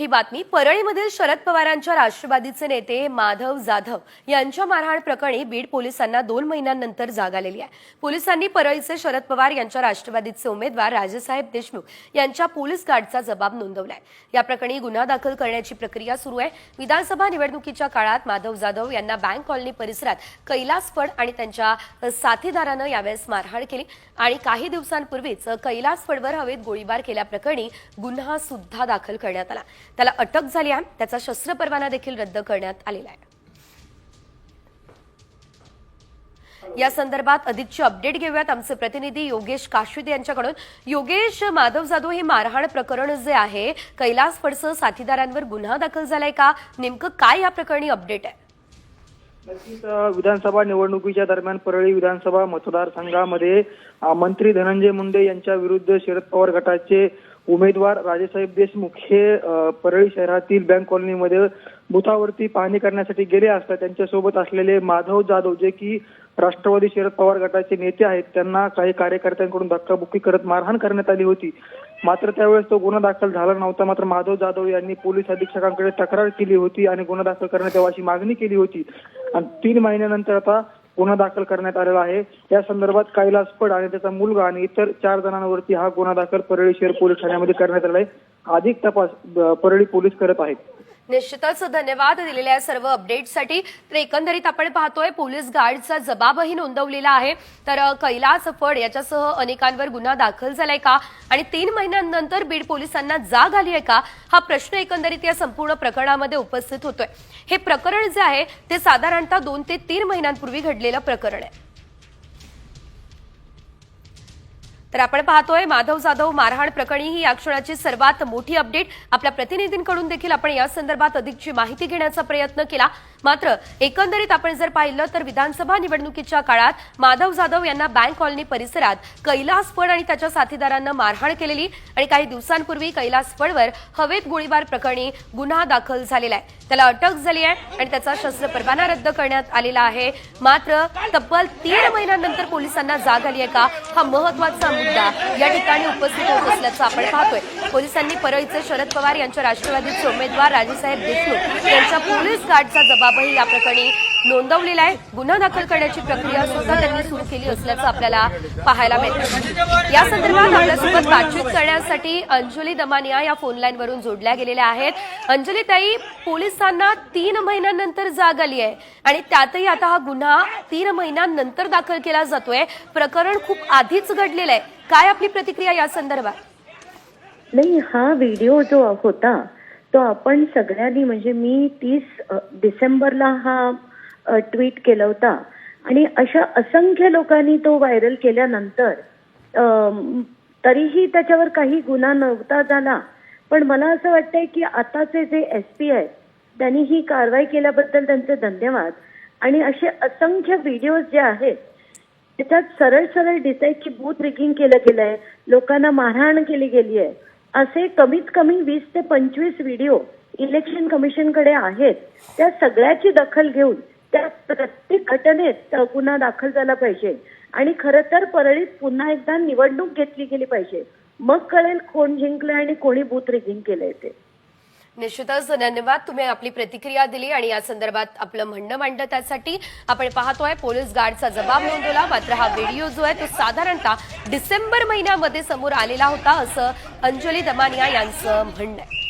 मोठी बातमी. परळीमधील शरद पवारांच्या राष्ट्रवादीचे नेते माधव जाधव यांच्या मारहाण प्रकरणी बीड पोलिसांना दोन महिन्यांनंतर जाग आलेली आहे. पोलिसांनी परळीचे शरद पवार यांच्या राष्ट्रवादीचे उमेदवार राजेसाहेब देशमुख यांच्या पोलीस गार्डचा जबाब नोंदवलाय. या प्रकरणी गुन्हा दाखल करण्याची प्रक्रिया सुरू आहे. विधानसभा निवडणुकीच्या काळात माधव जाधव यांना बँक कॉलनी परिसरात कैलास फड आणि त्यांच्या साथीदारानं यावेळेस मारहाण केली आणि काही दिवसांपूर्वीच कैलास फडवर हवेत गोळीबार केल्याप्रकरणी गुन्हा सुद्धा दाखल करण्यात आला. त्याला अटक झाली आहे. त्याचा शस्त्र परवाना देखील रद्द करण्यात आलेला आहे. या संदर्भात अधिकची अपडेट घेऊयात. आमचे प्रतिनिधी योगेश काशीद यांच्याकडून. योगेश माधव जाधव हे मारहाण प्रकरण जे आहे कैलास फडसं साथीदारांवर गुन्हा दाखल झालाय का? नेमकं काय या प्रकरणी अपडेट आहे? नक्कीच विधानसभा निवडणुकीच्या दरम्यान परळी विधानसभा मतदारसंघामध्ये मंत्री धनंजय मुंडे यांच्या विरुद्ध शरद पवार गटाचे उमेदवार राजेसाहेब देशमुख हे परळी शहरातील बँक कॉलनीमध्ये बुथावरती पाहणी करण्यासाठी गेले असता त्यांच्यासोबत असलेले माधव जाधव जे की राष्ट्रवादी शरद पवार गटाचे नेते आहेत त्यांना काही कार्यकर्त्यांकडून धक्काबुक्की करत मारहाण करण्यात आली होती. मात्र त्यावेळेस तो गुन्हा दाखल झाला नव्हता मात्र माधव जाधव यांनी पोलीस अधीक्षकांकडे तक्रार केली होती आणि गुन्हा दाखल करण्यात यावा अशी मागणी केली होती. आणि तीन महिन्यानंतर आता गुन्हा दाखल करण्यात आलेला आहे. या संदर्भात कैलास पड आणि त्याचा मुलगा आणि इतर चार जणांवरती हा गुन्हा दाखल परळी शहर पोलीस ठाण्यामध्ये करण्यात आला आहे. अधिक तपास परळी पोलीस करत आहेत. निश्चितच धन्यवाद दिलेल्या सर्व अपडेटसाठी. तर एकंदरीत आपण पाहतोय पोलीस गार्डचा जबाबही नोंदवलेला आहे. तर कैलास फड याच्यासह अनेकांवर गुन्हा दाखल झालाय का? आणि तीन महिन्यांनंतर बीड पोलिसांना जाग आली आहे का? हा प्रश्न एकंदरीत या संपूर्ण प्रकरणामध्ये उपस्थित होतोय. हे प्रकरण जे आहे ते साधारणतः दोन ते तीन महिन्यांपूर्वी घडलेलं प्रकरण आहे. तर आपण पाहतोय माधव जाधव मारहाण प्रकरणी ही या क्षणाची सर्वात मोठी अपडेट. आपल्या प्रतिनिधींकडून देखील आपण या संदर्भात अधिकची माहिती घेण्याचा प्रयत्न केला. मात्र एकंदरीत आपण जर पाहिलं तर विधानसभा निवडणुकीच्या काळात माधव जाधव यांना बँक कॉलनी परिसरात कैलास फड आणि त्याच्या साथीदारांना मारहाण केलेली आणि काही दिवसांपूर्वी कैलास फडवर हवेत गोळीबार प्रकरणी गुन्हा दाखल झालेला आहे. त्याला अटक झाली आहे आणि त्याचा शस्त्र परवाना रद्द करण्यात आलेला आहे. मात्र तब्बल तीन महिन्यानंतर पोलिसांना जाग आली आहे का? हा महत्त्वाचा मुद्दा या ठिकाणी उपस्थित होत असल्याचं आपण पाहतोय. पोलिसांनी परळीचे शरद पवार यांच्या राष्ट्रवादीचे उमेदवार राजेसाहेब देशमुख यांच्या पोलीस गार्डचा जबाबही या प्रकरणी नोंदवलेला आहे. गुन्हा दाखल करण्याची प्रक्रिया सुद्धा त्यांनी सुरू केली असल्याचं आपल्याला पाहायला मिळतं. या संदर्भात आपल्यासोबत बातचीत करण्यासाठी अंजली दमानिया या फोन लाईन वरून जोडल्या गेलेल्या आहेत. अंजली ताई पोलिसांना तीन महिन्यानंतर जाग आली आहे आणि त्यातही आता हा गुन्हा तीन महिन्यानंतर दाखल केला जातोय. प्रकरण खूप आधीच घडलेलं आहे. काय आपली प्रतिक्रिया या संदर्भात? नाही हा व्हिडिओ जो होता तो आपण सगळ्यांनी म्हणजे मी तीस डिसेंबरला हा ट्विट केला होता. आणि अशा असंख्य लोकांनी तो व्हायरल केल्यानंतर तरीही त्याच्यावर काही गुन्हा नव्हता झाला. पण मला असं वाटतंय की आताचे जे एस पी आहेत त्यांनी ही कारवाई केल्याबद्दल त्यांचे धन्यवाद. आणि असे असंख्य व्हिडिओज जे आहेत त्याच्यात सरळ सरळ दिसतंय की बूथ रिगिंग केलं गेलंय लोकांना मारहाण केली गेली आहे असे कमीत कमी वीस ते पंचवीस व्हिडिओ इलेक्शन कमिशनकडे आहेत. त्या सगळ्याची दखल घेऊन त्या प्रत्येक घटनेत गुन्हा दाखल झाला पाहिजे. आणि खरं तर परळीत पुन्हा एकदा निवडणूक घेतली गेली पाहिजे. मग कळेल कोण जिंकलंय आणि कोणी बूथ रिगिंग केलंय ते. निश्चितच धन्यवाद. तुम्ही आपली प्रतिक्रिया दिली आणि या संदर्भात आपलं म्हणणं मांडलं त्यासाठी. आपण पाहतोय पोलीस गार्डचा जबाब नोंदवला. मात्र हा व्हिडिओ जो आहे तो साधारणतः डिसेंबर महिन्यामध्ये समोर आलेला होता असं अंजली दमानिया यांचं म्हणणं आहे.